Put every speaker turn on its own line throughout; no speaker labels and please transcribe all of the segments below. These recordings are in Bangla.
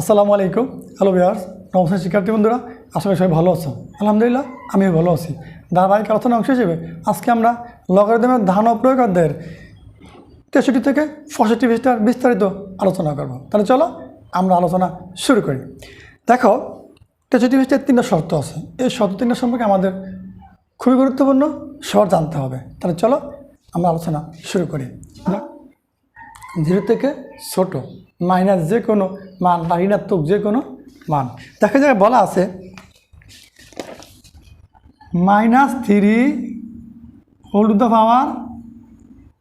আসসালামু আলাইকুম। হ্যালো বিহার্স নমস্কার শিক্ষার্থী বন্ধুরা। আশা করি সবাই ভালো আছো। আলহামদুলিল্লাহ, আমিও ভালো আছি। ধারাবাহিক আলোচনা অংশ হিসেবে আজকে আমরা লগারিদমের ধান প্রয়োগ অধ্যায়ের তেষট্টি থেকে পঁয়ষট্টি পৃষ্ঠার বিস্তারিত আলোচনা করব। তাহলে চলো আমরা আলোচনা শুরু করি। দেখো, তেষট্টি পৃষ্ঠার তিনটা শর্ত আছে। এই শর্ত তিনটা সম্পর্কে আমাদের খুবই গুরুত্বপূর্ণ, সবার জানতে হবে। তাহলে চলো আমরা আলোচনা শুরু করি। জিরো থেকে ছোট। মাইনাস যে কোনো মান বা ঋণাত্মক যে কোনো মান। দেখা যায় বলা আছে, minus three whole to the power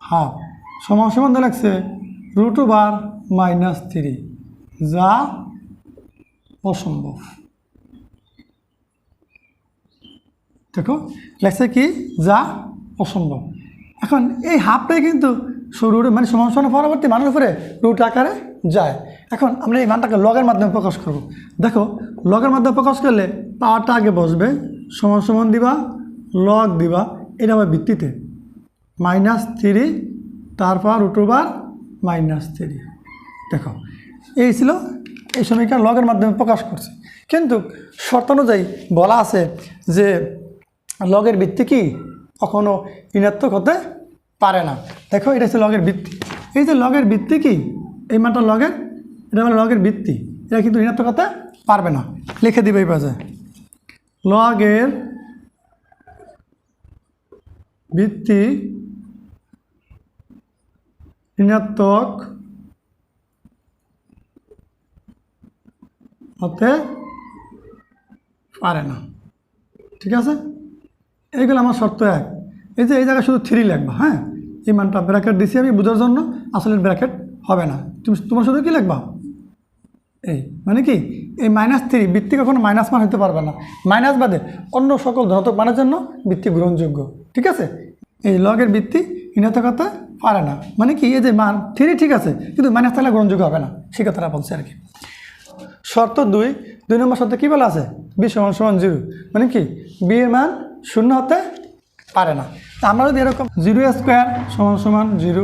half. সমান সমান দেওয়া লাগছে রুট ওভার মাইনাস থ্রি, যা অসম্ভব। দেখো, লেখছে কি? যা অসম্ভব। এখন এই হাফটাই কিন্তু রুট মানে সমান সমান পরবর্তী মানের উপরে রুট আকারে যায়। এখন আমরা এই মানটাকে লগের মাধ্যমে প্রকাশ করব। দেখো লগের মাধ্যমে প্রকাশ করলে পাওয়ারটা আগে বসবে। সমান সমান দিবা লগ দিবা, এটা আমার ভিত্তিতে। মাইনাস থ্রি তারপর রুট ওভার মাইনাস থ্রি দেখো, এই ছিল এই সমীকরণ লগের মাধ্যমে প্রকাশ করছে। কিন্তু শর্ত অনুযায়ী বলা আছে যে লগের ভিত্তি কি? কখনো ঋণাত্মক হতে পারে না। দেখো, এটা হচ্ছে লগের ভিত্তি। এই যে লগের ভিত্তি কি? এই মানটা লগের, এটা মানে লগের ভিত্তি। এটা কিন্তু ঋণাত্মক হতে পারবে না। লিখে দিবে এই পাশে। লগের ভিত্তি ঋণাত্মক হতে পারে না। ঠিক আছে? এইগুলো আমার শর্ত এক। এই যে এই জায়গায় শুধু থ্রি লিখবা হ্যাঁ? এই মানটা ব্র্যাকেট দিছি আমি বোঝার জন্য আসলে ব্র্যাকেট হবে না। তুমি তোমার শুধু কি লিখবা? এই মানে কি? এই মাইনাস থ্রি বৃত্তি কখনো মাইনাস মান হতে পারবে না। মাইনাস বাদে অন্য সকল ধনাত্মক মানের জন্য বৃত্তি গ্রহণযোগ্য, ঠিক আছে? এই লগের বৃত্তি ঋণাত্মক হতে পারে না। মানে কি? এই যে মান থ্রি ঠিক আছে, কিন্তু মাইনাস থাকলে গ্রহণযোগ্য হবে না। সে কথাটা বলছে আর কি। শর্ত দুই দুই নম্বর শর্তে কী বলা আছে? বি সমান সমান জিরো মানে কি? বি এর মান শূন্য হতে পারে না। আমরা যদি এরকম জিরো স্কোয়ার সমান সমান জিরো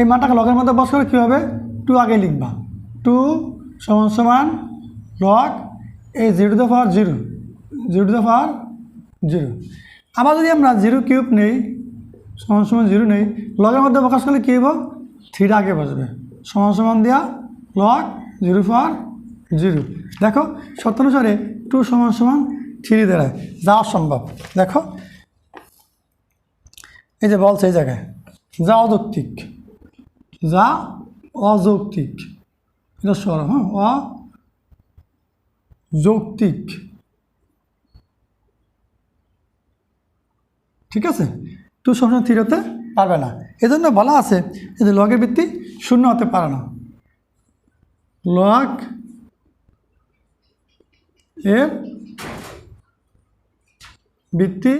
এই মানটাকে লগের মধ্যে বস করে কী হবে? টু আগে লিখবা। টু সমান সমান লগ এই zero the power zero zero the power zero আবার যদি আমরা জিরো কিউব নেই, সমান সমান জিরো নেই লগের মধ্যে প্রকাশ করলে কী হইব? থ্রিটা আগে বসবে। সমান সমান দেওয়া লগ জিরো পাওয়ার জিরো দেখো সত্যানুসারে টু সমান সমান থ্রি দাঁড়ায় যাওয়া সম্ভব। দেখো এই যে বলছে এই জায়গায় যা অযৌক্তিক যা অযৌক্তিক স্বর হ্যাঁ অযৌক্তিক। ঠিক আছে? টু সবসময় থ্রি হতে পারবে না। এজন্য বলা আছে যে লগের ভিত্তি শূন্য হতে পারে না। লগ এর ভিত্তি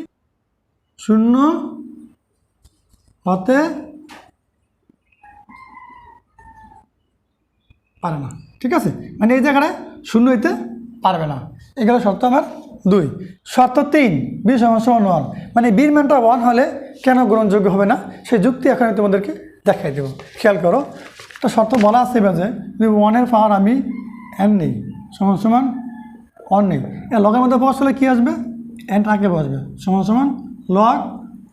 শূন্য হতে পারে না। ঠিক আছে? মানে এই জায়গাটায় শূন্য হইতে পারবে না। এগুলো শর্ত আমার দুই। শর্ত তিন, বি সমান ওয়ান। মানে বীর মানটা ওয়ান হলে কেন গ্রহণযোগ্য হবে না? সেই যুক্তি এখন তোমাদেরকে দেখাই দেবো। খেয়াল করো। তো শর্ত বলা আছে এবার যে ওয়ানের পাওয়ার আমি এন নেই, সমান সমান অন নেই এর লগের মধ্যে হলে কী আসবে? এন আগে বসবে। সমান সমান log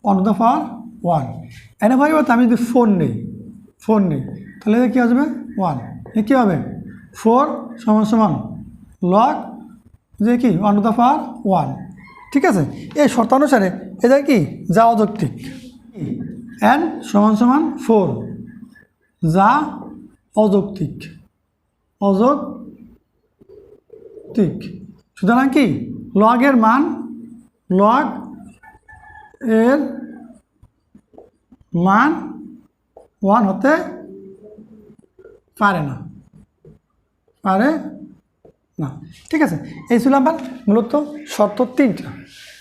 on the power one এনে ভাই আমি যদি ফোন নেই ফোন নেই, তাহলে কী আসবে ওয়ান এ কী হবে? ফোর সমান সমান লগ যে কি? One to the power one ঠিক আছে? এই শর্তানুসারে এটা কি? যা অযৌক্তিক। এন সমান সমান ফোর যা অযৌক্তিক। অযৌক্তিক। সুতরাং কি? লগের মান লগ এর মান ওয়ান হতে পারে না। পারে না। ঠিক আছে, এই ছিল আমার মূলত শর্ত তিনটা।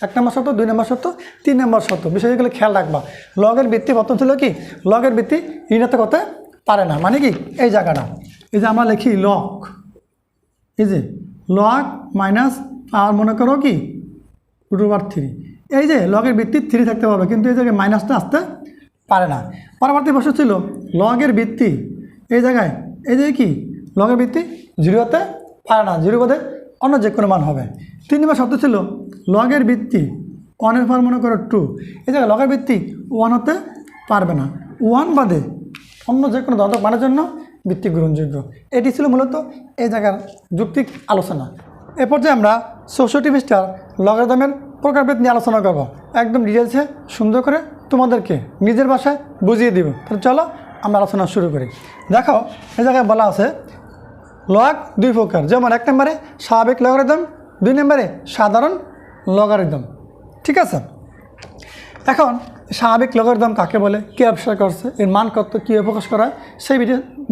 এক নম্বর শর্ত, দুই নম্বর শর্ত, তিন নম্বর শর্ত। বিষয়গুলো খেয়াল রাখবা। লগের ভিত্তি প্রথম ছিল কি? লগের ভিত্তি ঋণাত্মক হতে পারে না। মানে কি? এই জায়গাটা। এই যে আমরা লিখি লক এই যে লগ মাইনাস আর মনে করো কি? রুট থ্রি এই যে লগের ভিত্তি থ্রি থাকতে পারবে, কিন্তু এই জায়গায় মাইনাসটা আসতে পারে না। পরবর্তী প্রশ্ন ছিল, লগের ভিত্তি এই জায়গায়, এই যে কি? লগের ভিত্তি জিরোতে পারে না, জিরো বাদে অন্য যে কোনো মান হবে। তিন নম্বর শব্দ ছিল, লগের ভিত্তি ওয়ানের পর মনে করো টু এই জায়গায় লগের ভিত্তি ওয়ান হতে পারবে না। ওয়ান বাদে অন্য যে কোনো দন্তক মানের জন্য ভিত্তি গ্রহণযোগ্য। এটি ছিল মূলত এই জায়গার যুক্তিক আলোচনা। এ পর্যায়ে আমরা চৌষট্টি পৃষ্ঠার লগারিদমের প্রকারভেদ নিয়ে আলোচনা করব। একদম ডিটেলসে সুন্দর করে তোমাদেরকে নিজের ভাষায় বুঝিয়ে দিব। তাহলে চলো আমরা আলোচনা শুরু করি। দেখো, এই জায়গায় বলা আছে লগ দুই প্রকার। যেমন এক নম্বরে স্বাভাবিক লগারিদম দুই নম্বরে সাধারণ লগারিদম ঠিক আছে? এখন স্বাভাবিক লগারিদম কাকে বলে, কে আবিষ্কার করছে, এর মান কত কীভাবে প্রকাশ করা হয়, সেই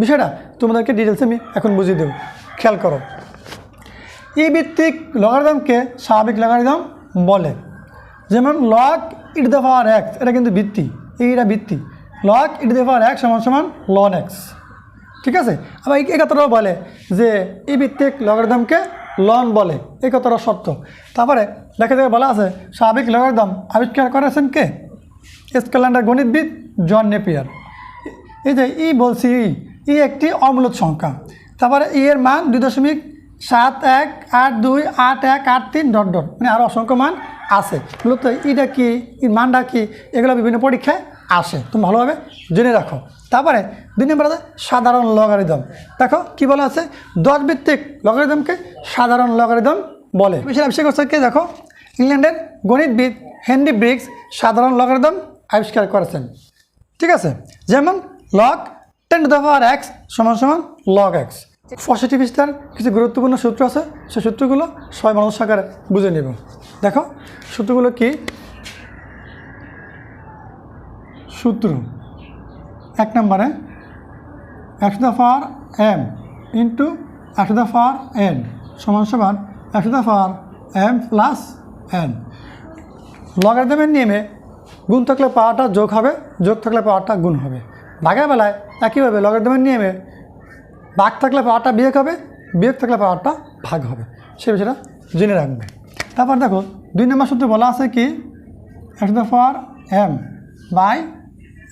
বিষয়টা তোমাদেরকে ডিটেলসে আমি এখন বুঝিয়ে দেবো। খেয়াল করো। ই ভিত্তিক লগারিদমকে স্বাভাবিক লগারিদম বলে। যেমন log it the power x এটা কিন্তু ভিত্তি, এইটা ভিত্তি। Log it the power x সমান সমান লন এক্স ঠিক আছে? আবার এই কথাটাও বলে যে ই ভিত্তিক লগারিদমকে লন বলে এই কথাটা সত্য। তারপরে দেখা যায় বলা আছে, স্বাভাবিক লগারিদম আবিষ্কার করেছেন কে? স্কল্যান্ডার গণিতবিদ জন নেপিয়ার। এই যে ই বলছি ই একটি অমূলত সংখ্যা। তারপরে ই এর মান দুই দশমিক সাত এক আট দুই আট এক আট তিন ডট ডট। মানে আরও অসংখ্য মান আছে। মূলত ইটা কি মানটা কি, এগুলো বিভিন্ন পরীক্ষায় আসে। তুমি ভালোভাবে জেনে রাখো। তারপরে দুই নম্বর আছে সাধারণ লগারিদম দেখো কি বলা আছে? দশ ভিত্তিক লগারিদমকে সাধারণ লগারিদম বলে। বিষয় আবিষ্কার করছে কে? দেখো, ইংল্যান্ডের গণিতবিদ হেনরি ব্রিক্স সাধারণ লগারিদম আবিষ্কার করেছেন। ঠিক আছে? যেমন log ten to the power x সমান সমান লগ এক্স স্টার কিছু গুরুত্বপূর্ণ সূত্র আছে। সেই সূত্রগুলো সবাই মানুষ আকারে বুঝে নেব। দেখো, সূত্রগুলো কি? সূত্র এক নম্বরে একশো দা পাওয়ার এম ইন্টু একশো দা পাওয়ার এন সমান সমান একশো the power m plus n লগারিদমের নিয়মে গুণ থাকলে পাওয়ারটা যোগ হবে, যোগ থাকলে পাওয়ারটা গুণ হবে। ভাগের বেলায় একইভাবে লগারিদমের নিয়মে ভাগ থাকলে পাওয়ারটা বিয়োগ হবে, বিয়োগ থাকলে পাওয়ারটা ভাগ হবে। সে বিষয়টা জেনে রাখবে। তারপর দেখো, দুই নম্বর সূত্রে বলা আছে কি? একশো দা পাওয়ার এম বাই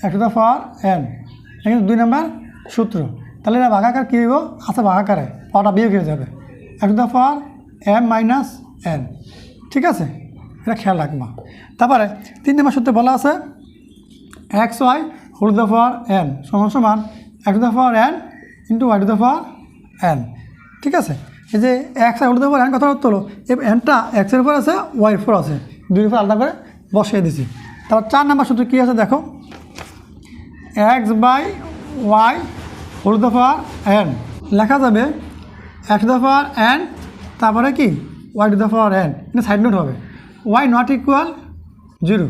একশো দা পাওয়ার এন এখানে দুই নম্বর সূত্র। তাহলে এটা ভাগাকার কী হইব? আছে ভাগাকারে। পাওয়ারটা বিয়োগ হয়ে যাবে। একশো the power m minus n ঠিক আছে? এটা খেয়াল রাখবা। তারপরে তিন নম্বর সূত্রে বলা আছে x y whole the power n সমান সমান x the power n into y to the power n ঠিক আছে? এই যে x whole the power n কথা হলো এনটা এক্সের উপর আছে ওয়াইয়ের উপর আছে। দুই উপর আলাদা করে বসিয়ে দিছি। তারপর চার নাম্বার সূত্র কী আছে দেখো? X by y whole the power n লেখা যাবে এক্স দ্য পাওয়ার এন তারপরে কি? Y to the power n এটা সাইড নোট হবে। ওয়াই নট ইকুয়াল জিরো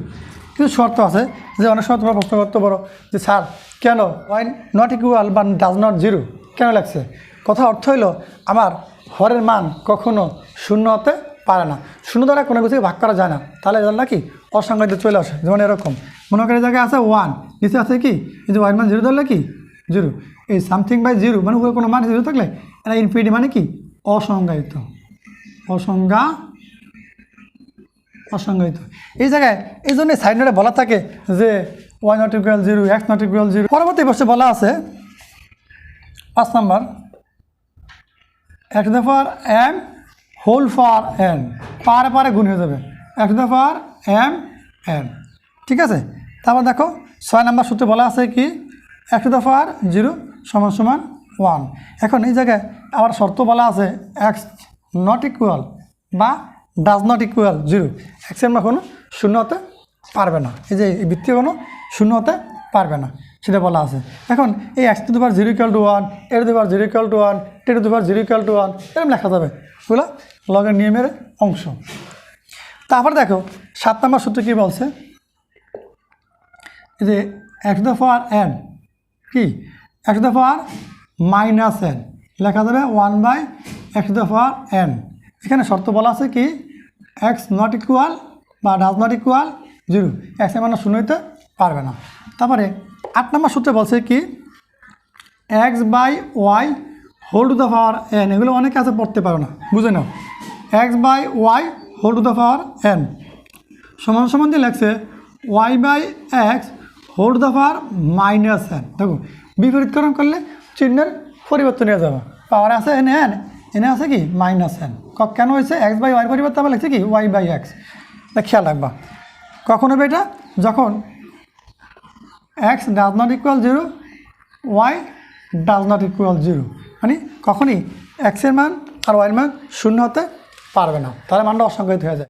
কিছু শর্ত আছে। যে অনেক সময় তোমরা প্রশ্ন করতে পারো যে, স্যার, কেন? ওয়াই নট ইকুয়াল বা ডাজ নট জিরো কেন লাগছে? কথা অর্থ হইল, আমার হরের মান কখনো শূন্য হতে পারে না। শূন্য দ্বারা কোনো কিছুকে ভাগ করা যায় না। তাহলে এদের নাকি অসংখ্যতে চলে আসে, যেমন এরকম। মনে করি জায়গায় আছে ওয়ান নিচে আছে কি? এই যে ওয়ান মান জিরো ধরলে কি? জিরো এই সামথিং বাই জিরো মানে উপরে কোনো মান জিরো থাকলে এটা ইনফিনিটি মানে কি? অসংজ্ঞায়িত। অসংজ্ঞা অসংজ্ঞায়িত এই জায়গায় এই জন্য সাইড বলা থাকে যে y not equal zero x not equal zero পরবর্তী বর্ষে বলা আছে, পাঁচ নাম্বার, এক দফার এম হোল ফর এন পারে পারে গুণ হয়ে যাবে, এক দফার এম এন ঠিক আছে? তারপর দেখো, ছয় নাম্বার সূত্রে বলা আছে কি, এক দফার জিরো সমান সমান ওয়ান এখন এই জায়গায় আবার শর্ত বলা আছে এক্স নট ইকুয়াল বা ডাজ নট ইকুয়াল জিরো এক্সের কোনো শূন্য হতে পারবে না। এই যে এই বৃত্তীয় কোনো শূন্য হতে পারবে না। সেটা বলা আছে। এখন এই এক্স টু দুবার জিরো ইকুয়াল টু ওয়ানের দুবার জিরো ইকুয়াল টু ওয়ান টের দুবার জিরো ইকুয়াল টু ওয়ান এরকম লেখা যাবে এগুলো লগের নিয়মের অংশ। তারপর দেখো, সাত নম্বর সূত্র কী বলছে? এই যে এক্স দ্য পাওয়ার এন কি? X the power minus n লেখা যাবে one by x the power n এখানে শর্ত বলা আছে কি? এক্স নট ইকুয়াল বা ডাজ নট ইকুয়াল জিরো এক্সের মানে শূন্য হইতে পারবে না। তারপরে আট নম্বর সূত্রে বলছে কি? X by y whole to the power n এগুলো অনেকে আছে পড়তে পারো না। বুঝে নাও। X by y whole to the power n সমান সমান দিয়ে লেখছে y by x whole to the power minus n দেখো, বিপরীতকরণ করলে চিহ্নের পরিবর্তন হয়ে যাবে। পাওয়ার আছে এন এন এনে আছে কি? মাইনাস এন কেন হয়েছে এক্স বাই ওয়াই পরিবর্তে আবার লিখছে কি? ওয়াই বাই এক্স খেয়াল রাখবা কখন হবে এটা? যখন x does not equal zero y does not equal zero মানে কখনই এক্সের মান আর ওয়াইয়ের মান শূন্য হতে পারবে না। তাহলে মানটা অসংখ্যিত হয়ে যায়।